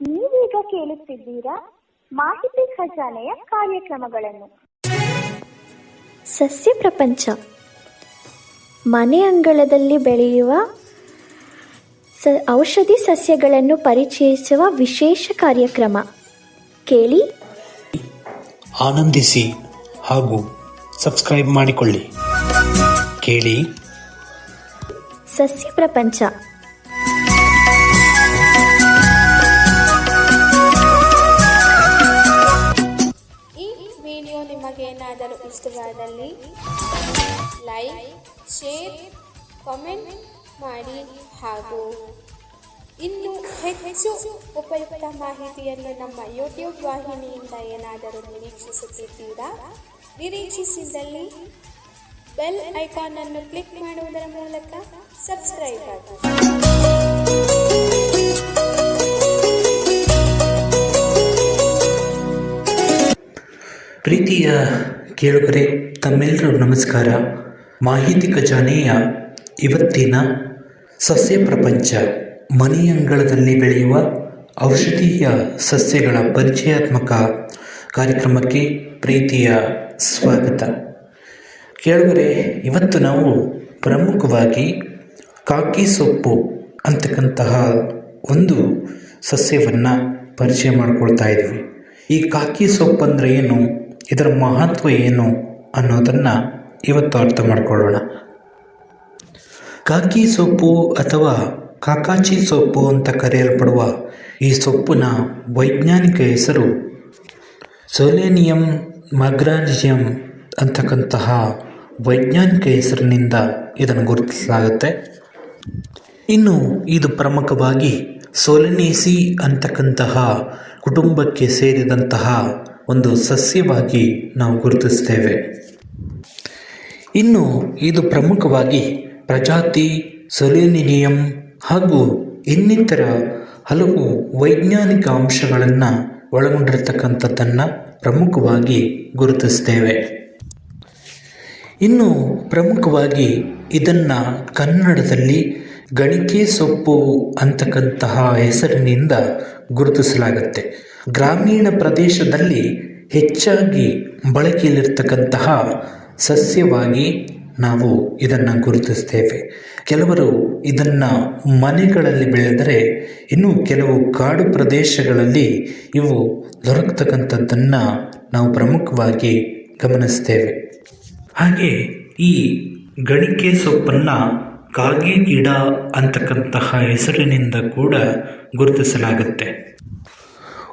ನೀವೀಗ ಕೇಳುತ್ತಿದ್ದೀರಾ ಮಾಹಿತಿ ಖಜಾನೆಯ ಕಾರ್ಯಕ್ರಮಗಳನ್ನು. ಸಸ್ಯ ಪ್ರಪಂಚ. ಮನೆ ಅಂಗಳದಲ್ಲಿ ಬೆಳೆಯುವ ಸ ಔಷಧಿ ಸಸ್ಯಗಳನ್ನು ಪರಿಚಯಿಸುವ ವಿಶೇಷ ಕಾರ್ಯಕ್ರಮ. ಕೇಳಿ. ಆನಂದಿಸಿ ಹಾಗೂ ಸಬ್ಸ್ಕ್ರೈಬ್ ಮಾಡಿಕೊಳ್ಳಿ. ಕೇಳಿ. ಸಸ್ಯ ಪ್ರಪಂಚ. ನಿಮಗೇನಾದರೂ ಇಷ್ಟವಾದಲ್ಲಿ ಲೈಕ್, ಶೇರ್, ಕಾಮೆಂಟ್ ಮಾಡಿ ಹಾಗೂ ಇನ್ನು ಹೆಚ್ಚು ಉಪಯುಕ್ತ ಮಾಹಿತಿಯನ್ನು ನಮ್ಮ ಯೂಟ್ಯೂಬ್ ವಾಹಿನಿಯಿಂದ ಏನಾದರೂ ನಿರೀಕ್ಷಿಸುತ್ತಿದ್ದೀರಾ? ನಿರೀಕ್ಷಿಸಿದಲ್ಲಿ ಬೆಲ್ ಐಕಾನ್ ಅನ್ನು ಕ್ಲಿಕ್ ಮಾಡುವುದರ ಮೂಲಕ ಸಬ್ಸ್ಕ್ರೈಬ್ ಆಗಿ. ಪ್ರೀತಿಯ ಕೇಳುಗರೆ ತಮ್ಮೆಲ್ಲರೂ ನಮಸ್ಕಾರ. ಮಾಹಿತಿ ಖಜಾನೆಯ ಇವತ್ತಿನ ಸಸ್ಯ ಪ್ರಪಂಚ. ಮನೆಯಂಗಳದಲ್ಲಿ ಬೆಳೆಯುವ ಔಷಧೀಯ ಸಸ್ಯಗಳ ಪರಿಚಯಾತ್ಮಕ ಕಾರ್ಯಕ್ರಮಕ್ಕೆ ಪ್ರೀತಿಯ ಸ್ವಾಗತ. ಕೇಳುಗರೆ, ಇವತ್ತು ನಾವು ಪ್ರಮುಖವಾಗಿ ಕಾಕಿ ಸೊಪ್ಪು ಅಂತಕ್ಕಂತಹ ಒಂದು ಸಸ್ಯವನ್ನು ಪರಿಚಯ ಮಾಡ್ಕೊಳ್ತಾ ಇದ್ವಿ. ಈ ಕಾಕಿ ಸೊಪ್ಪು ಅಂದರೆ ಏನು? ಇದರ ಮಹತ್ವ ಏನು ಅನ್ನೋದನ್ನು ಇವತ್ತು ಅರ್ಥ ಮಾಡಿಕೊಳ್ಳೋಣ. ಕಾಕಿ ಸೊಪ್ಪು ಅಥವಾ ಕಾಕಾಚಿ ಸೊಪ್ಪು ಅಂತ ಕರೆಯಲ್ಪಡುವ ಈ ಸೊಪ್ಪಿನ ವೈಜ್ಞಾನಿಕ ಹೆಸರು ಸೊಲೇನಿಯಂ ಮಗ್ರಾಜಿಯಂ ಅಂತಕ್ಕಂತಹ ವೈಜ್ಞಾನಿಕ ಹೆಸರಿನಿಂದ ಇದನ್ನು ಗುರುತಿಸಲಾಗುತ್ತೆ. ಇನ್ನು ಇದು ಪ್ರಮುಖವಾಗಿ ಸೋಲನೇಸಿ ಅಂತಕ್ಕಂತಹ ಕುಟುಂಬಕ್ಕೆ ಸೇರಿದಂತಹ ಒಂದು ಸಸ್ಯವಾಗಿ ನಾವು ಗುರುತಿಸ್ತೇವೆ. ಇನ್ನು ಇದು ಪ್ರಮುಖವಾಗಿ ಪ್ರಜಾತಿ ಸೊಲಿನಿಯಂ ಹಾಗೂ ಇನ್ನಿತರ ಹಲವು ವೈಜ್ಞಾನಿಕ ಅಂಶಗಳನ್ನು ಒಳಗೊಂಡಿರತಕ್ಕಂಥದ್ದನ್ನು ಪ್ರಮುಖವಾಗಿ ಗುರುತಿಸ್ತೇವೆ. ಇನ್ನು ಪ್ರಮುಖವಾಗಿ ಇದನ್ನು ಕನ್ನಡದಲ್ಲಿ ಗಣಿಕೆ ಸೊಪ್ಪು ಅಂತಕ್ಕಂತಹ ಹೆಸರಿನಿಂದ ಗುರುತಿಸಲಾಗುತ್ತೆ. ಗ್ರಾಮೀಣ ಪ್ರದೇಶದಲ್ಲಿ ಹೆಚ್ಚಾಗಿ ಬಳಕೆಯಲ್ಲಿರ್ತಕ್ಕಂತಹ ಸಸ್ಯವಾಗಿ ನಾವು ಇದನ್ನು ಗುರುತಿಸ್ತೇವೆ. ಕೆಲವರು ಇದನ್ನು ಮನೆಗಳಲ್ಲಿ ಬೆಳೆದರೆ ಇನ್ನು ಕೆಲವು ಕಾಡು ಪ್ರದೇಶಗಳಲ್ಲಿ ಇವು ದೊರಕತಕ್ಕಂಥದ್ದನ್ನು ನಾವು ಪ್ರಮುಖವಾಗಿ ಗಮನಿಸ್ತೇವೆ. ಹಾಗೆ ಈ ಗಣಿಕೆ ಸೊಪ್ಪನ್ನು ಕಾಗೆ ಗಿಡ ಅಂತಕ್ಕಂತಹ ಹೆಸರಿನಿಂದ ಕೂಡ ಗುರುತಿಸಲಾಗುತ್ತೆ.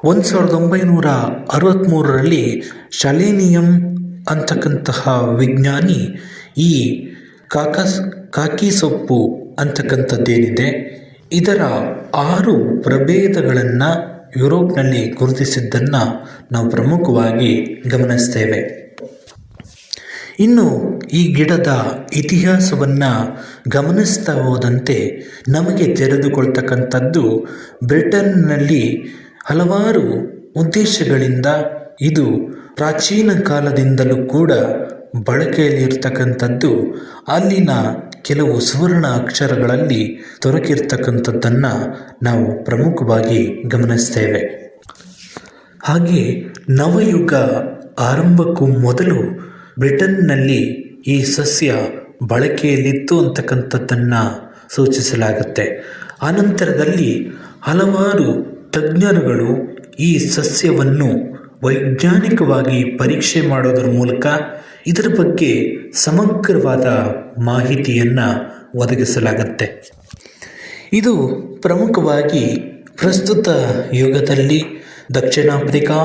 ಒಂದು ಸಾವಿರದ ಒಂಬೈನೂರ ಅರವತ್ತ್ಮೂರರಲ್ಲಿ ಶಲೇನಿಯಂ ಅಂತಕ್ಕಂತಹ ವಿಜ್ಞಾನಿ ಈ ಕಾಕಸ್ ಕಾಕಿ ಸೊಪ್ಪು ಅಂತಕ್ಕಂಥದ್ದೇನಿದೆ. ಇದರ ಆರು ಪ್ರಭೇದಗಳನ್ನು ಯುರೋಪ್ನಲ್ಲಿ ಗುರುತಿಸಿದ್ದನ್ನು ನಾವು ಪ್ರಮುಖವಾಗಿ ಗಮನಿಸ್ತೇವೆ. ಇನ್ನು ಈ ಗಿಡದ ಇತಿಹಾಸವನ್ನು ಗಮನಿಸ್ತಾ ಹೋದಂತೆ ನಮಗೆ ತೆರೆದುಕೊಳ್ತಕ್ಕಂಥದ್ದು ಬ್ರಿಟನ್ನಲ್ಲಿ ಹಲವಾರು ಉದ್ದೇಶಗಳಿಂದ ಇದು ಪ್ರಾಚೀನ ಕಾಲದಿಂದಲೂ ಕೂಡ ಬಳಕೆಯಲ್ಲಿರ್ತಕ್ಕಂಥದ್ದು. ಅಲ್ಲಿನ ಕೆಲವು ಸುವರ್ಣ ಅಕ್ಷರಗಳಲ್ಲಿ ದೊರಕಿರ್ತಕ್ಕಂಥದ್ದನ್ನು ನಾವು ಪ್ರಮುಖವಾಗಿ ಗಮನಿಸ್ತೇವೆ. ಹಾಗೆ ನವಯುಗ ಆರಂಭಕ್ಕೂ ಮೊದಲು ಬ್ರಿಟನ್ನಲ್ಲಿ ಈ ಸಸ್ಯ ಬಳಕೆಯಲ್ಲಿತ್ತು ಅಂತಕ್ಕಂಥದ್ದನ್ನು ಸೂಚಿಸಲಾಗುತ್ತೆ. ಆನಂತರದಲ್ಲಿ ಹಲವಾರು ತಜ್ಞರುಗಳು ಈ ಸಸ್ಯವನ್ನು ವೈಜ್ಞಾನಿಕವಾಗಿ ಪರೀಕ್ಷೆ ಮಾಡೋದರ ಮೂಲಕ ಇದರ ಬಗ್ಗೆ ಸಮಗ್ರವಾದ ಮಾಹಿತಿಯನ್ನು ಒದಗಿಸಲಾಗುತ್ತೆ. ಇದು ಪ್ರಮುಖವಾಗಿ ಪ್ರಸ್ತುತ ಯುಗದಲ್ಲಿ ದಕ್ಷಿಣ ಆಫ್ರಿಕಾ,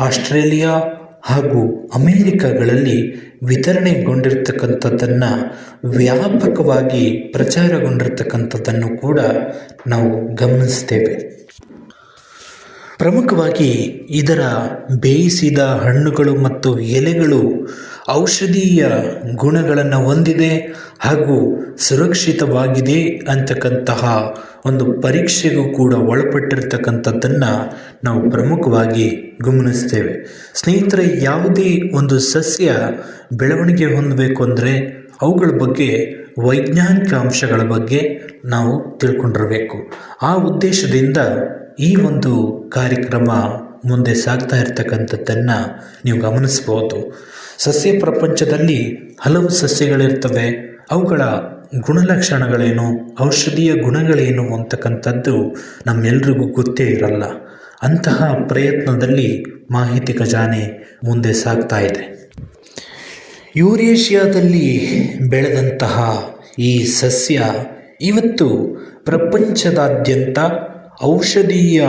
ಆಸ್ಟ್ರೇಲಿಯಾ ಹಾಗೂ ಅಮೇರಿಕಾಗಳಲ್ಲಿ ವಿತರಣೆಗೊಂಡಿರ್ತಕ್ಕಂಥದ್ದನ್ನು ವ್ಯಾಪಕವಾಗಿ ಪ್ರಚಾರಗೊಂಡಿರ್ತಕ್ಕಂಥದ್ದನ್ನು ಕೂಡ ನಾವು ಗಮನಿಸ್ತೇವೆ. ಪ್ರಮುಖವಾಗಿ ಇದರ ಬೇಯಿಸಿದ ಹಣ್ಣುಗಳು ಮತ್ತು ಎಲೆಗಳು ಔಷಧೀಯ ಗುಣಗಳನ್ನು ಹೊಂದಿದೆ ಹಾಗೂ ಸುರಕ್ಷಿತವಾಗಿದೆ ಅಂತಕ್ಕಂತಹ ಒಂದು ಪರೀಕ್ಷೆಗೂ ಕೂಡ ಒಳಪಟ್ಟಿರ್ತಕ್ಕಂಥದ್ದನ್ನು ನಾವು ಪ್ರಮುಖವಾಗಿ ಗಮನಿಸ್ತೇವೆ. ಸ್ನೇಹಿತರೆ, ಯಾವುದೇ ಒಂದು ಸಸ್ಯ ಬೆಳವಣಿಗೆ ಹೊಂದಬೇಕು ಅಂದರೆ ಅವುಗಳ ಬಗ್ಗೆ ವೈಜ್ಞಾನಿಕ ಅಂಶಗಳ ಬಗ್ಗೆ ನಾವು ತಿಳ್ಕೊಂಡಿರಬೇಕು. ಆ ಉದ್ದೇಶದಿಂದ ಈ ಒಂದು ಕಾರ್ಯಕ್ರಮ ಮುಂದೆ ಸಾಗ್ತಾ ಇರ್ತಕ್ಕಂಥದ್ದನ್ನು ನೀವು ಗಮನಿಸ್ಬೋದು ಸಸ್ಯ ಪ್ರಪಂಚದಲ್ಲಿ ಹಲವು ಸಸ್ಯಗಳಿರ್ತವೆ. ಅವುಗಳ ಗುಣಲಕ್ಷಣಗಳೇನು? ಔಷಧೀಯ ಗುಣಗಳೇನು ಅಂತಕ್ಕಂಥದ್ದು ನಮ್ಮೆಲ್ರಿಗೂ ಗೊತ್ತೇ ಇರಲ್ಲ. ಅಂತಹ ಪ್ರಯತ್ನದಲ್ಲಿ ಮಾಹಿತಿ ಖಜಾನೆ ಮುಂದೆ ಸಾಗ್ತಾ ಇದೆ. ಯೂರೇಷಿಯಾದಲ್ಲಿ ಬೆಳೆದಂತಹ ಈ ಸಸ್ಯ ಇವತ್ತು ಪ್ರಪಂಚದಾದ್ಯಂತ ಔಷಧೀಯ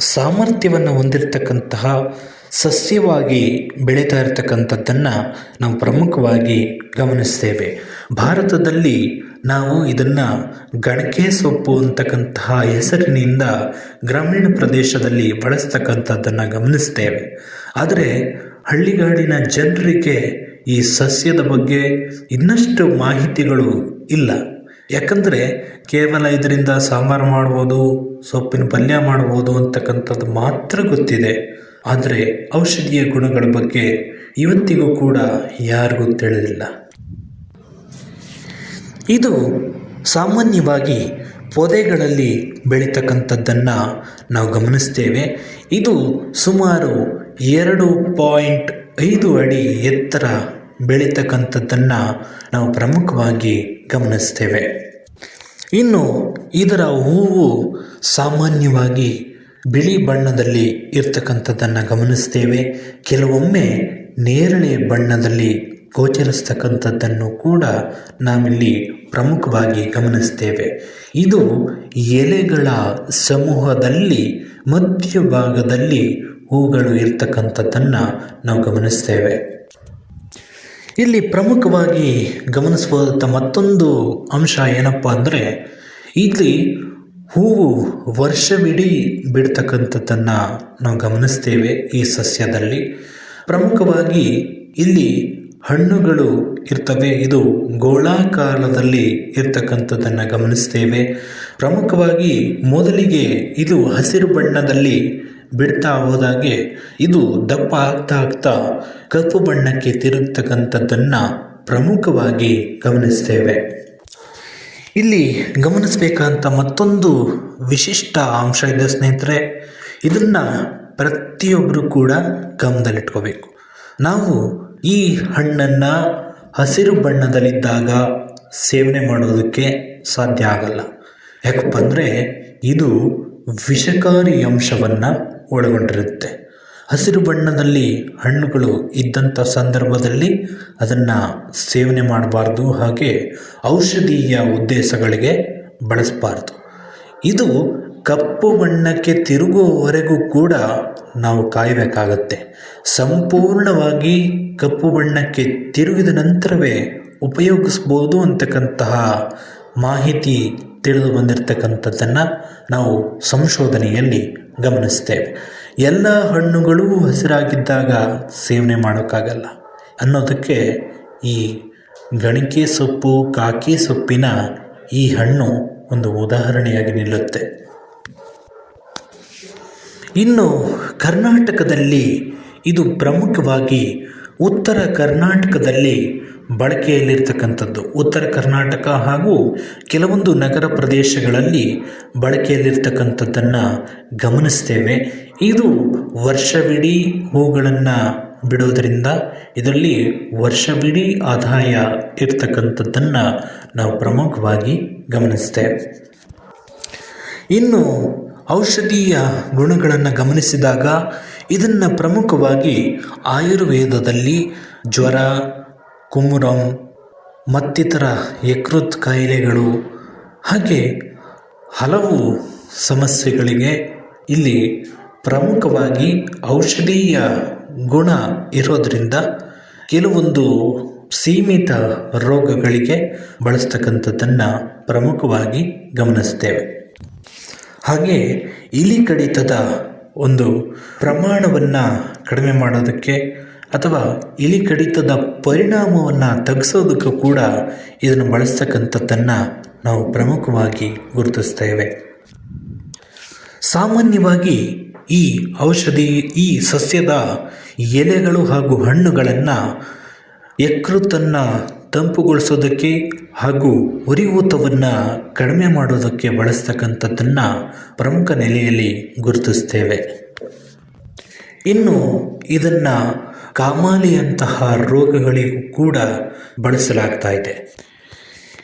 ಸಾಮರ್ಥ್ಯವನ್ನು ಹೊಂದಿರತಕ್ಕಂತಹ ಸಸ್ಯವಾಗಿ ಬೆಳೀತಾ ಇರತಕ್ಕಂಥದ್ದನ್ನು ನಾವು ಪ್ರಮುಖವಾಗಿ ಗಮನಿಸ್ತೇವೆ. ಭಾರತದಲ್ಲಿ ನಾವು ಇದನ್ನು ಗಣಕೆ ಸೊಪ್ಪು ಅಂತಕ್ಕಂತಹ ಹೆಸರಿನಿಂದ ಗ್ರಾಮೀಣ ಪ್ರದೇಶದಲ್ಲಿ ಬಳಸ್ತಕ್ಕಂಥದ್ದನ್ನು ಗಮನಿಸ್ತೇವೆ. ಆದರೆ ಹಳ್ಳಿಗಾಡಿನ ಜನರಿಗೆ ಈ ಸಸ್ಯದ ಬಗ್ಗೆ ಇನ್ನಷ್ಟು ಮಾಹಿತಿಗಳು ಇಲ್ಲ. ಯಾಕಂದರೆ ಕೇವಲ ಇದರಿಂದ ಸಾಂಬಾರು ಮಾಡ್ಬೋದು, ಸೊಪ್ಪಿನ ಪಲ್ಯ ಮಾಡ್ಬೋದು ಅಂತಕ್ಕಂಥದ್ದು ಮಾತ್ರ ಗೊತ್ತಿದೆ. ಆದರೆ ಔಷಧೀಯ ಗುಣಗಳ ಬಗ್ಗೆ ಇವತ್ತಿಗೂ ಕೂಡ ಯಾರಿಗೂ ತಿಳಿದಿಲ್ಲ. ಇದು ಸಾಮಾನ್ಯವಾಗಿ ಪೊದೆಗಳಲ್ಲಿ ಬೆಳೀತಕ್ಕಂಥದ್ದನ್ನು ನಾವು ಗಮನಿಸ್ತೇವೆ. ಇದು ಸುಮಾರು ಎರಡು ಪಾಯಿಂಟ್ ಐದು ಅಡಿ ಎತ್ತರ ಬೆಳೀತಕ್ಕಂಥದ್ದನ್ನು ನಾವು ಪ್ರಮುಖವಾಗಿ ಗಮನಿಸ್ತೇವೆ ಇನ್ನು ಇದರ ಹೂವು ಸಾಮಾನ್ಯವಾಗಿ ಬಿಳಿ ಬಣ್ಣದಲ್ಲಿ ಇರ್ತಕ್ಕಂಥದ್ದನ್ನು ಗಮನಿಸ್ತೇವೆ ಕೆಲವೊಮ್ಮೆ ನೇರಳೆ ಬಣ್ಣದಲ್ಲಿ ಗೋಚರಿಸ್ತಕ್ಕಂಥದ್ದನ್ನು ಕೂಡ ನಾವಿಲ್ಲಿ ಪ್ರಮುಖವಾಗಿ ಗಮನಿಸ್ತೇವೆ ಇದು ಎಲೆಗಳ ಸಮೂಹದಲ್ಲಿ, ಮಧ್ಯಭಾಗದಲ್ಲಿ ಹೂಗಳು ಇರ್ತಕ್ಕಂಥದ್ದನ್ನು ನಾವು ಗಮನಿಸ್ತೇವೆ ಇಲ್ಲಿ ಪ್ರಮುಖವಾಗಿ ಗಮನಿಸುವಂಥ ಮತ್ತೊಂದು ಅಂಶ ಏನಪ್ಪ ಅಂದರೆ, ಇಲ್ಲಿ ಹೂವು ವರ್ಷವಿಡೀ ಬಿಡ್ತಕ್ಕಂಥದ್ದನ್ನು ನಾವು ಗಮನಿಸ್ತೇವೆ ಈ ಸಸ್ಯದಲ್ಲಿ. ಪ್ರಮುಖವಾಗಿ ಇಲ್ಲಿ ಹಣ್ಣುಗಳು ಇರ್ತವೆ, ಇದು ಗೋಳಾಕಾರದಲ್ಲಿ ಇರ್ತಕ್ಕಂಥದ್ದನ್ನು ಗಮನಿಸ್ತೇವೆ. ಪ್ರಮುಖವಾಗಿ ಮೊದಲಿಗೆ ಇದು ಹಸಿರು ಬಣ್ಣದಲ್ಲಿ ಬಿಡ್ತಾ ಹೋದಾಗೆ ಇದು ದಪ್ಪ ಆಗ್ತಾ ಆಗ್ತಾ ಕಪ್ಪು ಬಣ್ಣಕ್ಕೆ ತಿರುಗ್ತಕ್ಕಂಥದ್ದನ್ನು ಪ್ರಮುಖವಾಗಿ ಗಮನಿಸ್ತೇವೆ. ಇಲ್ಲಿ ಗಮನಿಸಬೇಕಂತ ಮತ್ತೊಂದು ವಿಶಿಷ್ಟ ಅಂಶ ಇದೆ ಸ್ನೇಹಿತರೆ, ಇದನ್ನು ಪ್ರತಿಯೊಬ್ಬರು ಕೂಡ ಗಮನದಲ್ಲಿಟ್ಕೋಬೇಕು. ನಾವು ಈ ಹಣ್ಣನ್ನು ಹಸಿರು ಬಣ್ಣದಲ್ಲಿದ್ದಾಗ ಸೇವನೆ ಮಾಡೋದಕ್ಕೆ ಸಾಧ್ಯ ಆಗಲ್ಲ. ಯಾಕಪ್ಪ ಅಂದರೆ ಇದು ವಿಷಕಾರಿ ಅಂಶವನ್ನು ಒಳಗೊಂಡಿರುತ್ತೆ. ಹಸಿರು ಬಣ್ಣದಲ್ಲಿ ಹಣ್ಣುಗಳು ಇದ್ದಂಥ ಸಂದರ್ಭದಲ್ಲಿ ಅದನ್ನು ಸೇವನೆ ಮಾಡಬಾರ್ದು, ಹಾಗೆ ಔಷಧೀಯ ಉದ್ದೇಶಗಳಿಗೆ ಬಳಸಬಾರ್ದು. ಇದು ಕಪ್ಪು ಬಣ್ಣಕ್ಕೆ ತಿರುಗುವವರೆಗೂ ಕೂಡ ನಾವು ಕಾಯಬೇಕಾಗತ್ತೆ. ಸಂಪೂರ್ಣವಾಗಿ ಕಪ್ಪು ಬಣ್ಣಕ್ಕೆ ತಿರುಗಿದ ನಂತರವೇ ಉಪಯೋಗಿಸ್ಬೋದು ಅಂತಕ್ಕಂತಹ ಮಾಹಿತಿ ತಿಳಿದು ಬಂದಿರತಕ್ಕಂಥದ್ದನ್ನು ನಾವು ಸಂಶೋಧನೆಯಲ್ಲಿ ಗಮನಿಸ್ತೇವೆ ಎಲ್ಲ ಹಣ್ಣುಗಳು ಹಸಿರಾಗಿದ್ದಾಗ ಸೇವನೆ ಮಾಡೋಕ್ಕಾಗಲ್ಲ ಅನ್ನೋದಕ್ಕೆ ಈ ಗಣಿಕೆ ಸೊಪ್ಪು, ಕಾಕಿ ಸೊಪ್ಪಿನ ಈ ಹಣ್ಣು ಒಂದು ಉದಾಹರಣೆಯಾಗಿ ನಿಲ್ಲುತ್ತೆ. ಇನ್ನು ಕರ್ನಾಟಕದಲ್ಲಿ ಇದು ಪ್ರಮುಖವಾಗಿ ಉತ್ತರ ಕರ್ನಾಟಕದಲ್ಲಿ ಬಳಕೆಯಲ್ಲಿರ್ತಕ್ಕಂಥದ್ದು. ಉತ್ತರ ಕರ್ನಾಟಕ ಹಾಗೂ ಕೆಲವೊಂದು ನಗರ ಪ್ರದೇಶಗಳಲ್ಲಿ ಬಳಕೆಯಲ್ಲಿರ್ತಕ್ಕಂಥದ್ದನ್ನು ಗಮನಿಸ್ತೇವೆ. ಇದು ವರ್ಷವಿಡೀ ಹೂಗಳನ್ನು ಬಿಡೋದರಿಂದ ಇದರಲ್ಲಿ ವರ್ಷವಿಡೀ ಆದಾಯ ಇರ್ತಕ್ಕಂಥದ್ದನ್ನು ನಾವು ಪ್ರಮುಖವಾಗಿ ಗಮನಿಸ್ತೇವೆ. ಇನ್ನು ಔಷಧೀಯ ಗುಣಗಳನ್ನು ಗಮನಿಸಿದಾಗ ಇದನ್ನು ಪ್ರಮುಖವಾಗಿ ಆಯುರ್ವೇದದಲ್ಲಿ ಜ್ವರ, ಕುಮುರಂ, ಮತ್ತಿತರ ಯಕೃತ್ ಕಾಯಿಲೆಗಳು, ಹಾಗೆ ಹಲವು ಸಮಸ್ಯೆಗಳಿಗೆ ಇಲ್ಲಿ ಪ್ರಮುಖವಾಗಿ ಔಷಧೀಯ ಗುಣ ಇರೋದರಿಂದ ಕೆಲವೊಂದು ಸೀಮಿತ ರೋಗಗಳಿಗೆ ಬಳಸ್ತಕ್ಕಂಥದ್ದನ್ನು ಪ್ರಮುಖವಾಗಿ ಗಮನಿಸ್ತೇವೆ. ಹಾಗೆ ಇಲಿ ಕಡಿತದ ಒಂದು ಪ್ರಮಾಣವನ್ನು ಕಡಿಮೆ ಮಾಡೋದಕ್ಕೆ ಅಥವಾ ಇಲಿ ಕಡಿತದ ಪರಿಣಾಮವನ್ನು ತಗ್ಗಿಸೋದಕ್ಕೂ ಕೂಡ ಇದನ್ನು ಬಳಸ್ತಕ್ಕಂಥದ್ದನ್ನು ನಾವು ಪ್ರಮುಖವಾಗಿ ಗುರುತಿಸ್ತೇವೆ. ಸಾಮಾನ್ಯವಾಗಿ ಈ ಔಷಧಿ, ಈ ಸಸ್ಯದ ಎಲೆಗಳು ಹಾಗೂ ಹಣ್ಣುಗಳನ್ನು ಯಕೃತನ್ನು ತಂಪುಗೊಳಿಸೋದಕ್ಕೆ ಹಾಗೂ ಉರಿಯೂತವನ್ನು ಕಡಿಮೆ ಮಾಡೋದಕ್ಕೆ ಬಳಸ್ತಕ್ಕಂಥದ್ದನ್ನು ಪ್ರಮುಖ ನೆಲೆಯಲ್ಲಿ ಗುರುತಿಸ್ತೇವೆ. ಇನ್ನು ಇದನ್ನು ಕಾಮಾಲೆಯಂತಹ ರೋಗಗಳಿಗೂ ಕೂಡ ಬಳಸಲಾಗ್ತಾ ಇದೆ.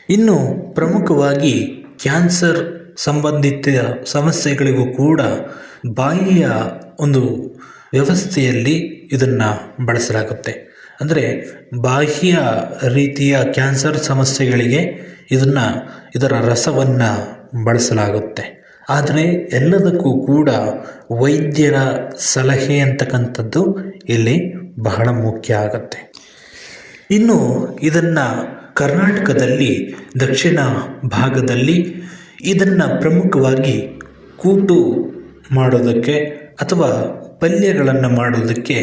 ಇನ್ನು ಪ್ರಮುಖವಾಗಿ ಕ್ಯಾನ್ಸರ್ ಸಂಬಂಧಿತ ಸಮಸ್ಯೆಗಳಿಗೂ ಕೂಡ ಬಾಯಿಯ ಒಂದು ವ್ಯವಸ್ಥೆಯಲ್ಲಿ ಇದನ್ನು ಬಳಸಲಾಗುತ್ತೆ. ಅಂದರೆ ಬಾಹ್ಯ ರೀತಿಯ ಕ್ಯಾನ್ಸರ್ ಸಮಸ್ಯೆಗಳಿಗೆ ಇದನ್ನು, ಇದರ ರಸವನ್ನು ಬಳಸಲಾಗುತ್ತೆ. ಆದರೆ ಎಲ್ಲದಕ್ಕೂ ಕೂಡ ವೈದ್ಯರ ಸಲಹೆ ಅಂತಕ್ಕಂಥದ್ದು ಇಲ್ಲಿ ಬಹಳ ಮುಖ್ಯ ಆಗುತ್ತೆ. ಇನ್ನು ಇದನ್ನು ಕರ್ನಾಟಕದಲ್ಲಿ, ದಕ್ಷಿಣ ಭಾಗದಲ್ಲಿ ಇದನ್ನು ಪ್ರಮುಖವಾಗಿ ಕೂಟು ಮಾಡೋದಕ್ಕೆ ಅಥವಾ ಪಲ್ಯಗಳನ್ನು ಮಾಡೋದಕ್ಕೆ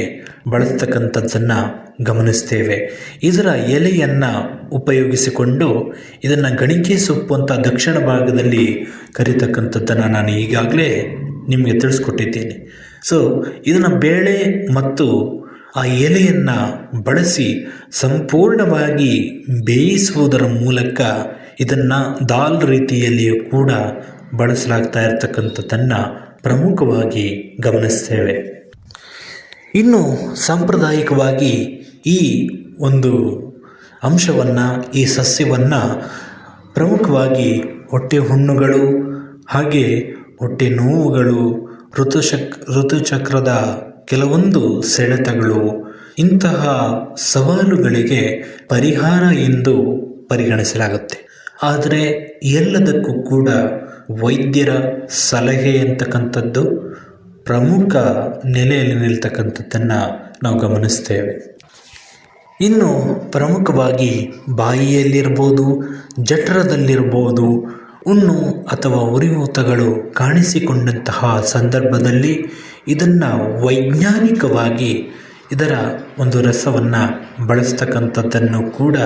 ಬಳಸ್ತಕ್ಕಂಥದ್ದನ್ನು ಗಮನಿಸ್ತೇವೆ ಇದರ ಎಲೆಯನ್ನು ಉಪಯೋಗಿಸಿಕೊಂಡು ಇದನ್ನು ಗಣಿಕೆ ಸೊಪ್ಪು ಅಂತ ದಕ್ಷಿಣ ಭಾಗದಲ್ಲಿ ಕರೀತಕ್ಕಂಥದ್ದನ್ನು ನಾನು ಈಗಾಗಲೇ ನಿಮಗೆ ತಿಳಿಸ್ಕೊಟ್ಟಿದ್ದೀನಿ. ಸೊ ಇದನ್ನು ಬೇಳೆ ಮತ್ತು ಆ ಎಲೆಯನ್ನು ಬಳಸಿ ಸಂಪೂರ್ಣವಾಗಿ ಬೇಯಿಸುವುದರ ಮೂಲಕ ಇದನ್ನು ದಾಲ್ ರೀತಿಯಲ್ಲಿಯೂ ಕೂಡ ಬಳಸಲಾಗ್ತಾ ಇರತಕ್ಕಂಥದ್ದನ್ನು ಪ್ರಮುಖವಾಗಿ ಗಮನಿಸ್ತೇವೆ ಇನ್ನು ಸಾಂಪ್ರದಾಯಿಕವಾಗಿ ಈ ಒಂದು ಅಂಶವನ್ನು, ಈ ಸಸ್ಯವನ್ನು ಪ್ರಮುಖವಾಗಿ ಹೊಟ್ಟೆ ಹುಣ್ಣುಗಳು, ಹಾಗೆ ಹೊಟ್ಟೆ ನೋವುಗಳು ಋತುಚಕ್ ಋತುಚಕ್ರದ ಕೆಲವೊಂದು ಸೆಳೆತಗಳು, ಇಂತಹ ಸವಾಲುಗಳಿಗೆ ಪರಿಹಾರ ಎಂದು ಪರಿಗಣಿಸಲಾಗುತ್ತೆ. ಆದರೆ ಎಲ್ಲದಕ್ಕೂ ಕೂಡ ವೈದ್ಯರ ಸಲಹೆ ಅಂತಕ್ಕಂಥದ್ದು ಪ್ರಮುಖ ನೆಲೆಯಲ್ಲಿ ನಿಲ್ತಕ್ಕಂಥದ್ದನ್ನು ನಾವು ಗಮನಿಸ್ತೇವೆ. ಇನ್ನು ಪ್ರಮುಖವಾಗಿ ಬಾಯಿಯಲ್ಲಿರ್ಬೋದು, ಜಠರದಲ್ಲಿರ್ಬೋದು ಹುಣ್ಣು ಅಥವಾ ಉರಿಯೂತಗಳು ಕಾಣಿಸಿಕೊಂಡಂತಹ ಸಂದರ್ಭದಲ್ಲಿ ಇದನ್ನು ವೈಜ್ಞಾನಿಕವಾಗಿ ಇದರ ಒಂದು ರಸವನ್ನು ಬಳಸ್ತಕ್ಕಂಥದ್ದನ್ನು ಕೂಡ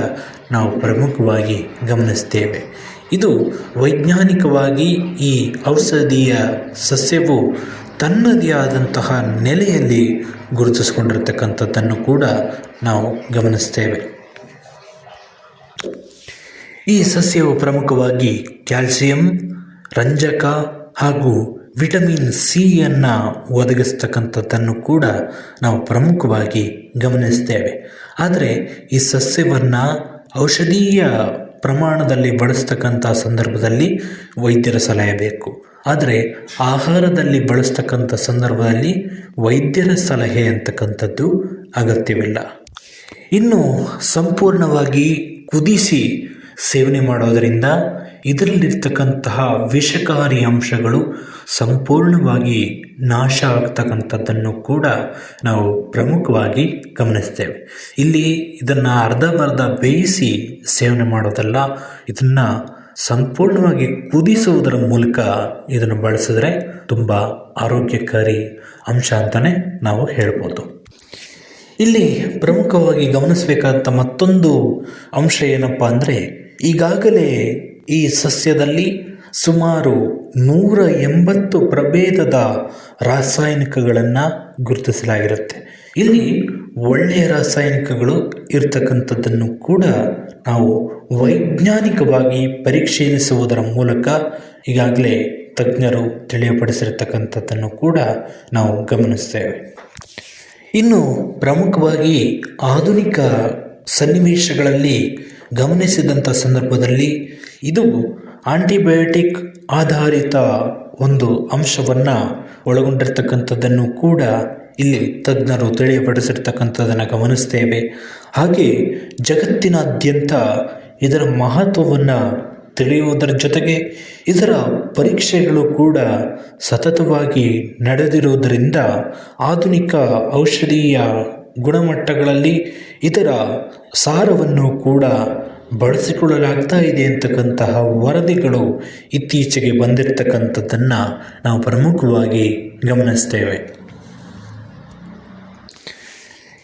ನಾವು ಪ್ರಮುಖವಾಗಿ ಗಮನಿಸ್ತೇವೆ. ಇದು ವೈಜ್ಞಾನಿಕವಾಗಿ ಈ ಔಷಧೀಯ ಸಸ್ಯವು ತನ್ನದೇ ಆದಂತಹ ನೆಲೆಯಲ್ಲಿ ಗುರುತಿಸಿಕೊಂಡಿರ್ತಕ್ಕಂಥದ್ದನ್ನು ಕೂಡ ನಾವು ಗಮನಿಸ್ತೇವೆ. ಈ ಸಸ್ಯವು ಪ್ರಮುಖವಾಗಿ ಕ್ಯಾಲ್ಸಿಯಂ, ರಂಜಕ ಹಾಗೂ ವಿಟಮಿನ್ ಸಿಯನ್ನು ಒದಗಿಸ್ತಕ್ಕಂಥದ್ದನ್ನು ಕೂಡ ನಾವು ಪ್ರಮುಖವಾಗಿ ಗಮನಿಸ್ತೇವೆ. ಆದರೆ ಈ ಸಸ್ಯವನ್ನು ಔಷಧೀಯ ಪ್ರಮಾಣದಲ್ಲಿ ಬಳಸ್ತಕ್ಕಂಥ ಸಂದರ್ಭದಲ್ಲಿ ವೈದ್ಯರ ಸಲಹೆ ಬೇಕು. ಆದರೆ ಆಹಾರದಲ್ಲಿ ಬಳಸ್ತಕ್ಕಂಥ ಸಂದರ್ಭದಲ್ಲಿ ವೈದ್ಯರ ಸಲಹೆ ಅಂತಕ್ಕಂಥದ್ದು ಅಗತ್ಯವಿಲ್ಲ. ಇನ್ನು ಸಂಪೂರ್ಣವಾಗಿ ಕುದಿಸಿ ಸೇವನೆ ಮಾಡೋದರಿಂದ ಇದರಲ್ಲಿರ್ತಕ್ಕಂತಹ ವಿಷಕಾರಿ ಅಂಶಗಳು ಸಂಪೂರ್ಣವಾಗಿ ನಾಶ ಆಗ್ತಕ್ಕಂಥದ್ದನ್ನು ಕೂಡ ನಾವು ಪ್ರಮುಖವಾಗಿ ಗಮನಿಸ್ತೇವೆ. ಇಲ್ಲಿ ಇದನ್ನು ಅರ್ಧಂಬರ್ಧ ಬೇಯಿಸಿ ಸೇವನೆ ಮಾಡೋದಲ್ಲ, ಇದನ್ನು ಸಂಪೂರ್ಣವಾಗಿ ಕುದಿಸುವುದರ ಮೂಲಕ ಇದನ್ನು ಬಳಸಿದ್ರೆ ತುಂಬ ಆರೋಗ್ಯಕಾರಿ ಅಂಶ ಅಂತಲೇ ನಾವು ಹೇಳ್ಬೋದು. ಇಲ್ಲಿ ಪ್ರಮುಖವಾಗಿ ಗಮನಿಸಬೇಕಾದ ಮತ್ತೊಂದು ಅಂಶ ಏನಪ್ಪ ಅಂದರೆ ಈಗಾಗಲೇ ಈ ಸಸ್ಯದಲ್ಲಿ ಸುಮಾರು ನೂರ ಎಂಬತ್ತು ಪ್ರಭೇದದ ರಾಸಾಯನಿಕಗಳನ್ನು ಗುರುತಿಸಲಾಗಿರುತ್ತೆ. ಇಲ್ಲಿ ಒಳ್ಳೆಯ ರಾಸಾಯನಿಕಗಳು ಇರ್ತಕ್ಕಂಥದ್ದನ್ನು ಕೂಡ ನಾವು ವೈಜ್ಞಾನಿಕವಾಗಿ ಪರಿಶೀಲಿಸುವುದರ ಮೂಲಕ ಈಗಾಗಲೇ ತಜ್ಞರು ತಿಳಿಯಪಡಿಸಿರ್ತಕ್ಕಂಥದ್ದನ್ನು ಕೂಡ ನಾವು ಗಮನಿಸ್ತೇವೆ ಇನ್ನು ಪ್ರಮುಖವಾಗಿ ಆಧುನಿಕ ಸನ್ನಿವೇಶಗಳಲ್ಲಿ ಗಮನಿಸಿದಂಥ ಸಂದರ್ಭದಲ್ಲಿ ಇದು ಆಂಟಿಬಯೋಟಿಕ್ ಆಧಾರಿತ ಒಂದು ಅಂಶವನ್ನು ಒಳಗೊಂಡಿರ್ತಕ್ಕಂಥದ್ದನ್ನು ಕೂಡ ಇಲ್ಲಿ ತಜ್ಞರು ತಿಳಿಯಪಡಿಸಿರ್ತಕ್ಕಂಥದ್ದನ್ನು ಗಮನಿಸ್ತೇವೆ. ಹಾಗೆ ಜಗತ್ತಿನಾದ್ಯಂತ ಇದರ ಮಹತ್ವವನ್ನು ತಿಳಿಯುವುದರ ಜೊತೆಗೆ ಇದರ ಪರೀಕ್ಷೆಗಳು ಕೂಡ ಸತತವಾಗಿ ನಡೆದಿರುವುದರಿಂದ ಆಧುನಿಕ ಔಷಧೀಯ ಗುಣಮಟ್ಟಗಳಲ್ಲಿ ಇದರ ಸಾರವನ್ನು ಕೂಡ ಬಳಸಿಕೊಳ್ಳಲಾಗ್ತಾ ಇದೆ ಅಂತಕ್ಕಂತಹ ವರದಿಗಳು ಇತ್ತೀಚೆಗೆ ಬಂದಿರತಕ್ಕಂಥದ್ದನ್ನು ನಾವು ಪ್ರಮುಖವಾಗಿ ಗಮನಿಸ್ತೇವೆ.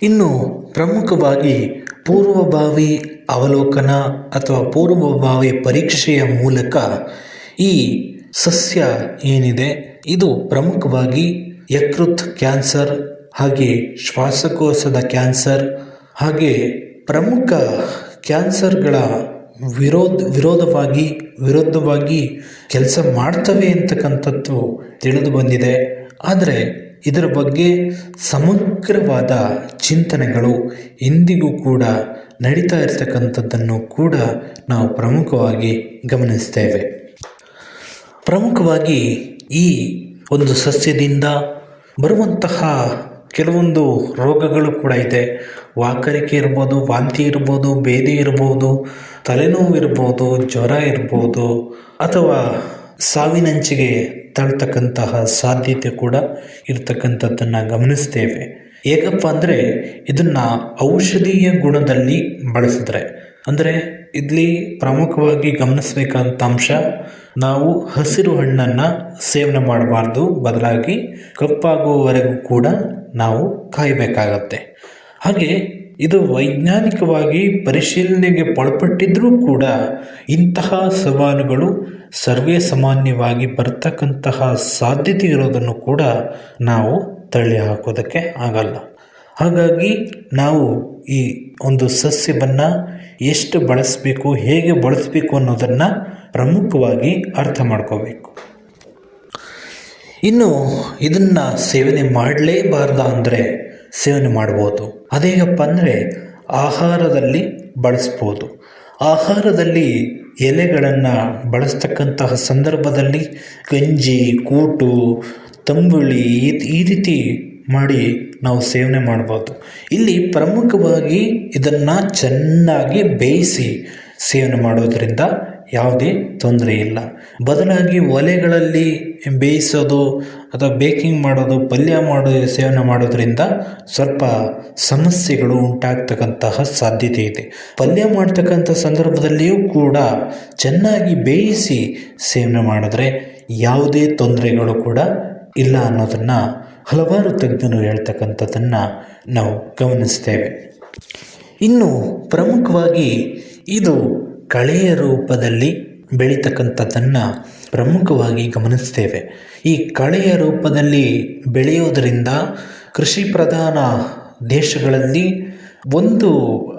ಇನ್ನು ಪ್ರಮುಖವಾಗಿ ಪೂರ್ವಭಾವಿ ಅವಲೋಕನ ಅಥವಾ ಪೂರ್ವಭಾವಿ ಪರೀಕ್ಷೆಯ ಮೂಲಕ ಈ ಸಸ್ಯ ಏನಿದೆ, ಇದು ಪ್ರಮುಖವಾಗಿ ಯಕೃತ್ ಕ್ಯಾನ್ಸರ್, ಹಾಗೆ ಶ್ವಾಸಕೋಶದ ಕ್ಯಾನ್ಸರ್, ಹಾಗೆ ಪ್ರಮುಖ ಕ್ಯಾನ್ಸರ್ಗಳ ವಿರೋಧ, ವಿರೋಧವಾಗಿ, ವಿರುದ್ಧವಾಗಿ ಕೆಲಸ ಮಾಡ್ತವೆ ಅಂತಕ್ಕಂಥದ್ದು ತಿಳಿದು ಬಂದಿದೆ. ಆದರೆ ಇದರ ಬಗ್ಗೆ ಸಮಗ್ರವಾದ ಚಿಂತನೆಗಳು ಇಂದಿಗೂ ಕೂಡ ನಡೀತಾ ಇರತಕ್ಕಂಥದ್ದನ್ನು ಕೂಡ ನಾವು ಪ್ರಮುಖವಾಗಿ ಗಮನಿಸ್ತೇವೆ. ಪ್ರಮುಖವಾಗಿ ಈ ಒಂದು ಸಸ್ಯದಿಂದ ಬರುವಂತಹ ಕೆಲವೊಂದು ರೋಗಗಳು ಕೂಡ ಇದೆ. ವಾಕರಿಕೆ ಇರ್ಬೋದು, ವಾಂತಿ ಇರ್ಬೋದು, ಬೇದಿ ಇರ್ಬೋದು, ತಲೆನೋವು ಇರ್ಬೋದು, ಜ್ವರ ಇರ್ಬೋದು ಅಥವಾ ಸಾವಿನಂಚಿಗೆ ತಳ್ತಕ್ಕಂತಹ ಸಾಧ್ಯತೆ ಕೂಡ ಇರತಕ್ಕಂಥದ್ದನ್ನು ಗಮನಿಸ್ತೇವೆ. ಹೇಗಪ್ಪ ಅಂದರೆ ಇದನ್ನು ಔಷಧೀಯ ಗುಣದಲ್ಲಿ ಬಳಸಿದ್ರೆ. ಅಂದರೆ ಇಲ್ಲಿ ಪ್ರಮುಖವಾಗಿ ಗಮನಿಸಬೇಕಾದಂಥ ಅಂಶ, ನಾವು ಹಸಿರು ಹಣ್ಣನ್ನು ಸೇವನೆ ಮಾಡಬಾರ್ದು ಬದಲಾಗಿ ಕಪ್ಪಾಗುವವರೆಗೂ ಕೂಡ ನಾವು ಕಾಯಬೇಕಾಗತ್ತೆ. ಹಾಗೆ ಇದು ವೈಜ್ಞಾನಿಕವಾಗಿ ಪರಿಶೀಲನೆಗೆ ಒಳಪಟ್ಟಿದ್ರೂ ಕೂಡ ಇಂತಹ ಸವಾಲುಗಳು ಸರ್ವೇ ಸಾಮಾನ್ಯವಾಗಿ ಬರ್ತಕ್ಕಂತಹ ಸಾಧ್ಯತೆ ಇರೋದನ್ನು ಕೂಡ ನಾವು ತಳ್ಳಿ ಹಾಕೋದಕ್ಕೆ ಆಗಲ್ಲ. ಹಾಗಾಗಿ ನಾವು ಈ ಒಂದು ಸಸ್ಯವನ್ನು ಎಷ್ಟು ಬಳಸಬೇಕು, ಹೇಗೆ ಬಳಸಬೇಕು ಅನ್ನೋದನ್ನು ಪ್ರಮುಖವಾಗಿ ಅರ್ಥ ಮಾಡ್ಕೋಬೇಕು. ಇನ್ನು ಇದನ್ನು ಸೇವನೆ ಮಾಡಲೇಬಾರ್ದ ಅಂದರೆ ಸೇವನೆ ಮಾಡ್ಬೋದು. ಅದೇಗಪ್ಪ ಅಂದರೆ ಆಹಾರದಲ್ಲಿ ಬಳಸ್ಬೋದು. ಆಹಾರದಲ್ಲಿ ಎಲೆಗಳನ್ನು ಬಳಸ್ತಕ್ಕಂತಹ ಸಂದರ್ಭದಲ್ಲಿ ಗಂಜಿ, ಕೂಟು, ತಂಬುಳಿ ಈ ರೀತಿ ಮಾಡಿ ನಾವು ಸೇವನೆ ಮಾಡ್ಬೋದು. ಇಲ್ಲಿ ಪ್ರಮುಖವಾಗಿ ಇದನ್ನು ಚೆನ್ನಾಗಿ ಬೇಯಿಸಿ ಸೇವನೆ ಮಾಡೋದರಿಂದ ಯಾವುದೇ ತೊಂದರೆ ಇಲ್ಲ. ಬದಲಾಗಿ ಒಲೆಗಳಲ್ಲಿ ಬೇಯಿಸೋದು ಅಥವಾ ಬೇಕಿಂಗ್ ಮಾಡೋದು, ಪಲ್ಯ ಮಾಡೋ, ಸೇವನೆ ಮಾಡೋದ್ರಿಂದ ಸ್ವಲ್ಪ ಸಮಸ್ಯೆಗಳು ಉಂಟಾಗ್ತಕ್ಕಂತಹ ಸಾಧ್ಯತೆ ಇದೆ. ಪಲ್ಯ ಮಾಡ್ತಕ್ಕಂಥ ಸಂದರ್ಭದಲ್ಲಿಯೂ ಕೂಡ ಚೆನ್ನಾಗಿ ಬೇಯಿಸಿ ಸೇವನೆ ಮಾಡಿದ್ರೆ ಯಾವುದೇ ತೊಂದರೆಗಳು ಕೂಡ ಇಲ್ಲ ಅನ್ನೋದನ್ನು ಹಲವಾರು ತಜ್ಞರು ಹೇಳ್ತಕ್ಕಂಥದ್ದನ್ನು ನಾವು ಗಮನಿಸ್ತೇವೆ. ಇನ್ನು ಪ್ರಮುಖವಾಗಿ ಇದು ಕಳೆಯ ರೂಪದಲ್ಲಿ ಬೆಳೀತಕ್ಕಂಥದ್ದನ್ನು ಪ್ರಮುಖವಾಗಿ ಗಮನಿಸ್ತೇವೆ. ಈ ಕಳೆಯ ರೂಪದಲ್ಲಿ ಬೆಳೆಯೋದರಿಂದ ಕೃಷಿ ಪ್ರಧಾನ ದೇಶಗಳಲ್ಲಿ ಒಂದು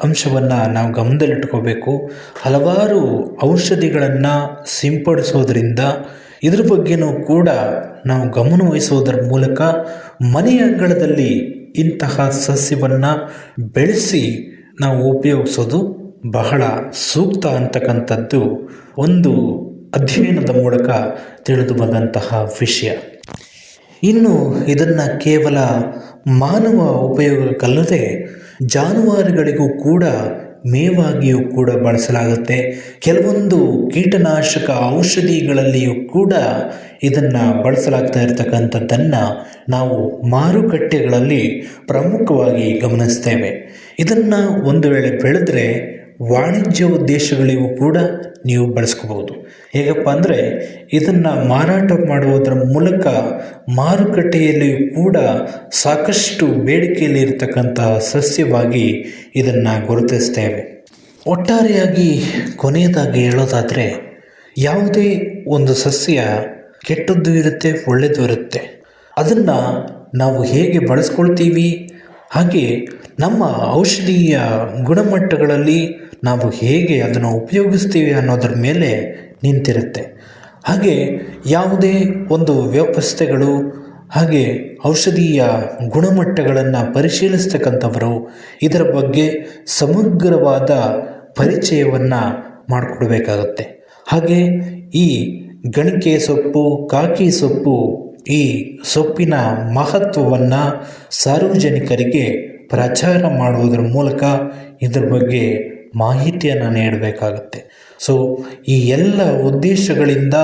ಅಂಶವನ್ನು ನಾವು ಗಮನದಲ್ಲಿಟ್ಕೋಬೇಕು ಹಲವಾರು ಔಷಧಿಗಳನ್ನು ಸಿಂಪಡಿಸೋದರಿಂದ ಇದ್ರ ಬಗ್ಗೆನೂ ಕೂಡ ನಾವು ಗಮನ ವಹಿಸೋದರ ಮೂಲಕ ಮನೆಯ ಅಂಗಳದಲ್ಲಿ ಇಂತಹ ಸಸ್ಯವನ್ನು ಬೆಳೆಸಿ ನಾವು ಉಪಯೋಗಿಸೋದು ಬಹಳ ಸೂಕ್ತ ಅಂತಕ್ಕಂಥದ್ದು ಒಂದು ಅಧ್ಯಯನದ ಮೂಲಕ ತಿಳಿದು ಬಂದಂತಹ ವಿಷಯ. ಇನ್ನು ಇದನ್ನು ಕೇವಲ ಮಾನವ ಉಪಯೋಗಕ್ಕಲ್ಲದೆ ಜಾನುವಾರುಗಳಿಗೂ ಕೂಡ ಮೇವಾಗಿಯೂ ಕೂಡ ಬಳಸಲಾಗುತ್ತೆ. ಕೆಲವೊಂದು ಕೀಟನಾಶಕ ಔಷಧಿಗಳಲ್ಲಿಯೂ ಕೂಡ ಇದನ್ನು ಬಳಸಲಾಗ್ತಾ ಇರತಕ್ಕಂಥದ್ದನ್ನು ನಾವು ಮಾರುಕಟ್ಟೆಗಳಲ್ಲಿ ಪ್ರಮುಖವಾಗಿ ಗಮನಿಸ್ತೇವೆ. ಇದನ್ನು ಒಂದು ವೇಳೆ ಬೆಳೆದ್ರೆ ವಾಣಿಜ್ಯ ಉದ್ದೇಶಗಳಿಗೂ ಕೂಡ ನೀವು ಬಳಸ್ಕೋಬೋದು ಹೇಗಪ್ಪ ಅಂದರೆ ಇದನ್ನು ಮಾರಾಟ ಮಾಡುವುದರ ಮೂಲಕ ಮಾರುಕಟ್ಟೆಯಲ್ಲಿಯೂ ಕೂಡ ಸಾಕಷ್ಟು ಬೇಡಿಕೆಯಲ್ಲಿ ಇರತಕ್ಕಂತಹ ಸಸ್ಯವಾಗಿ ಇದನ್ನು ಗುರುತಿಸ್ತೇವೆ. ಒಟ್ಟಾರೆಯಾಗಿ ಕೊನೆಯದಾಗಿ ಹೇಳೋದಾದರೆ ಯಾವುದೇ ಒಂದು ಸಸ್ಯ ಕೆಟ್ಟದ್ದು ಇರುತ್ತೆ ಒಳ್ಳೆಯದು ಇರುತ್ತೆ. ಅದನ್ನು ನಾವು ಹೇಗೆ ಬಳಸ್ಕೊಳ್ತೀವಿ? ಹಾಗೆ ನಮ್ಮ ಔಷಧೀಯ ಗುಣಮಟ್ಟಗಳಲ್ಲಿ ನಾವು ಹೇಗೆ ಅದನ್ನು ಉಪಯೋಗಿಸ್ತೀವಿ ಅನ್ನೋದ್ರ ಮೇಲೆ ನಿಂತಿರುತ್ತೆ. ಹಾಗೆ ಯಾವುದೇ ಒಂದು ವ್ಯವಸ್ಥೆಗಳು, ಹಾಗೆ ಔಷಧೀಯ ಗುಣಮಟ್ಟಗಳನ್ನು ಪರಿಶೀಲಿಸ್ತಕ್ಕಂಥವರು ಇದರ ಬಗ್ಗೆ ಸಮಗ್ರವಾದ ಪರಿಚಯವನ್ನು ಮಾಡಿಕೊಡ್ಬೇಕಾಗತ್ತೆ. ಹಾಗೆ ಈ ಗಣಿಕೆ ಸೊಪ್ಪು, ಕಾಕಿ ಸೊಪ್ಪು ಈ ಸೊಪ್ಪಿನ ಮಹತ್ವವನ್ನು ಸಾರ್ವಜನಿಕರಿಗೆ ಪ್ರಚಾರ ಮಾಡುವುದರ ಮೂಲಕ ಇದರ ಬಗ್ಗೆ ಮಾಹಿತಿಯನ್ನು ನೀಡಬೇಕಾಗುತ್ತೆ. ಸೊ ಈ ಎಲ್ಲ ಉದ್ದೇಶಗಳಿಂದ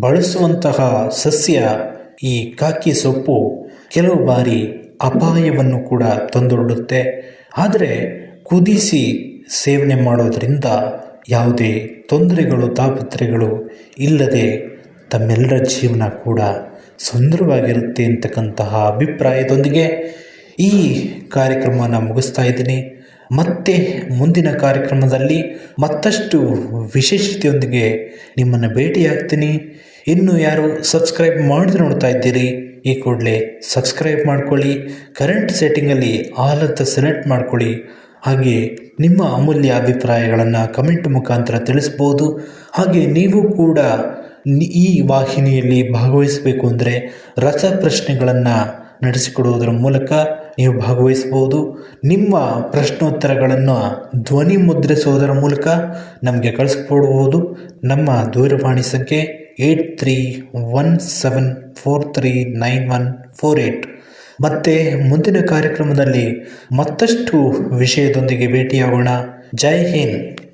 ಬಳಸುವಂತಹ ಸಸ್ಯ, ಈ ಕಾಕಿ ಸೊಪ್ಪು ಕೆಲವು ಬಾರಿ ಅಪಾಯವನ್ನು ಕೂಡ ತಂದೊಡ್ಡುತ್ತೆ. ಆದರೆ ಕುದಿಸಿ ಸೇವನೆ ಮಾಡೋದರಿಂದ ಯಾವುದೇ ತೊಂದರೆಗಳು ತಾಪತ್ರೆಗಳು ಇಲ್ಲದೆ ತಮ್ಮೆಲ್ಲರ ಜೀವನ ಕೂಡ ಸುಂದರವಾಗಿರುತ್ತೆ ಅಂತಕ್ಕಂತಹ ಅಭಿಪ್ರಾಯದೊಂದಿಗೆ ಈ ಕಾರ್ಯಕ್ರಮನ ಮುಗಿಸ್ತಾ ಇದ್ದೀನಿ. ಮತ್ತೆ ಮುಂದಿನ ಕಾರ್ಯಕ್ರಮದಲ್ಲಿ ಮತ್ತಷ್ಟು ವಿಶೇಷತೆಯೊಂದಿಗೆ ನಿಮ್ಮನ್ನು ಭೇಟಿಯಾಗ್ತೀನಿ. ಇನ್ನು ಯಾರು ಸಬ್ಸ್ಕ್ರೈಬ್ ಮಾಡಿದ್ರೆ ನೋಡ್ತಾ ಇದ್ದೀರಿ, ಈ ಕೂಡಲೇ ಸಬ್ಸ್ಕ್ರೈಬ್ ಮಾಡ್ಕೊಳ್ಳಿ ಕರೆಂಟ್ ಸೆಟ್ಟಿಂಗಲ್ಲಿ ಆಲ್ ಅಂತ ಸೆಲೆಕ್ಟ್ ಮಾಡ್ಕೊಳ್ಳಿ. ಹಾಗೆ ನಿಮ್ಮ ಅಮೂಲ್ಯ ಅಭಿಪ್ರಾಯಗಳನ್ನು ಕಮೆಂಟ್ ಮುಖಾಂತರ ತಿಳಿಸ್ಬೋದು. ಹಾಗೆ ನೀವು ಕೂಡ ಈ ವಾಹಿನಿಯಲ್ಲಿ ಭಾಗವಹಿಸಬೇಕು ಅಂದರೆ ರಸಪ್ರಶ್ನೆಗಳನ್ನು ನಡೆಸಿಕೊಡುವುದರ ಮೂಲಕ ನೀವು ಭಾಗವಹಿಸಬಹುದು. ನಿಮ್ಮ ಪ್ರಶ್ನೋತ್ತರಗಳನ್ನು ಧ್ವನಿ ಮುದ್ರಿಸುವುದರ ಮೂಲಕ ನಮಗೆ ಕಳಿಸ್ಕೊಡ್ಬೋದು ನಮ್ಮ ದೂರವಾಣಿ ಸಂಖ್ಯೆ eight three one seven four three nine one four eight ಮತ್ತೆ ಮುಂದಿನ ಕಾರ್ಯಕ್ರಮದಲ್ಲಿ ಮತ್ತಷ್ಟು ವಿಷಯದೊಂದಿಗೆ ಭೇಟಿಯಾಗೋಣ. ಜೈ ಹಿಂದ್.